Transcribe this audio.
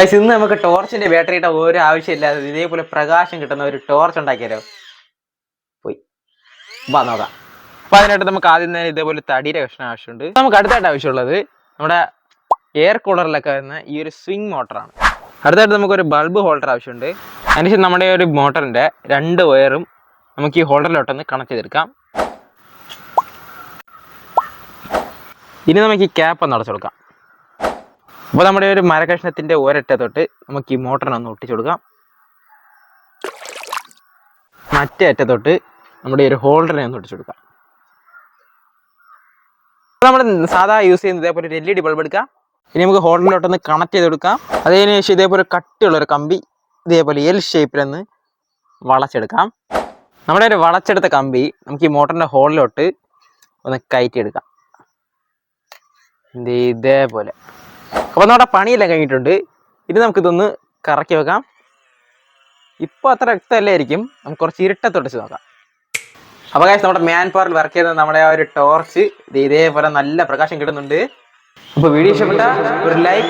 Guys ഇന്ന് നമുക്ക് ടോർച്ചിന്റെ ബാറ്ററിയുടെ ഒരു ആവശ്യമില്ലാതെ ഇതേപോലെ പ്രകാശം കിട്ടുന്ന ഒരു ടോർച്ച് ഉണ്ടാക്കിയാലോ? പോയി. വാ നോക്കാം. അപ്പൊ അതിനായിട്ട് നമുക്ക് ആദ്യം തന്നെ ഇതേപോലെ തടിയുടെ കഷ്ണം ആവശ്യമുണ്ട്. നമുക്ക് അടുത്തായിട്ട് ആവശ്യമുള്ളത് നമ്മുടെ എയർ കൂളറിലൊക്കെ വരുന്ന ഈ ഒരു സ്വിംഗ് മോട്ടറാണ് അടുത്തായിട്ട് നമുക്ക് ഒരു ബൾബ് ഹോൾഡർ ആവശ്യമുണ്ട്. അതിനുശേഷം നമ്മുടെ ഒരു മോട്ടറിന്റെ രണ്ട് വയറും നമുക്ക് ഈ ഹോൾഡറിലോട്ടൊന്ന് കണക്ട് ചെയ്തെടുക്കാം. ഇനി നമുക്ക് ഈ ക്യാപ്പ് ഒന്ന് അടച്ചു കൊടുക്കാം. അപ്പോൾ നമ്മുടെ ഒരു മരകഷ്ണത്തിന്റെ തൊട്ട് നമുക്ക് ഈ മോട്ടറിനെ ഒന്ന് ഒട്ടിച്ചു കൊടുക്കാം. മറ്റേ അറ്റ തൊട്ട് നമ്മുടെ ഒരു ഹോൾഡറിനെ ഒന്ന് ഒട്ടിച്ചു കൊടുക്കാം. നമ്മൾ സാധാ യൂസ് ചെയ്യുന്നത് ഇതേപോലെ ഒരു എൽ ഇ ഡി ബൾബ് എടുക്കാം. ഇനി നമുക്ക് ഹോൾഡറിലോട്ടൊന്ന് കണക്ട് ചെയ്ത് കൊടുക്കാം. അതിന് ശേഷം ഇതേപോലെ കട്ടിയുള്ള ഒരു കമ്പി ഇതേപോലെ എൽ ഷേപ്പിലൊന്ന് വളച്ചെടുക്കാം. നമ്മുടെ ഒരു വളച്ചെടുത്ത കമ്പി നമുക്ക് ഈ മോട്ടറിന്റെ ഹോളിലോട്ട് ഒന്ന് കയറ്റിയെടുക്കാം. ഇതേപോലെ. അപ്പോൾ നമ്മുടെ പണിയെല്ലാം കഴിഞ്ഞിട്ടുണ്ട്. ഇനി നമുക്കിതൊന്ന് കറക്കി വെക്കാം. ഇപ്പോൾ അത്ര വ്യക്തമല്ലായിരിക്കും നമുക്ക് കുറച്ച് ഇരുട്ടത്തൊടിച്ച് നോക്കാം. അപ്പോൾ കാശ് നമ്മുടെ മാൻ പവറിൽ വർക്ക് ചെയ്ത നമ്മുടെ ആ ഒരു ടോർച്ച് ഇതേപോലെ നല്ല പ്രകാശം കിട്ടുന്നുണ്ട്. അപ്പോൾ വീഡിയോ ഇഷ്ടപ്പെട്ട ഒരു ലൈക്ക്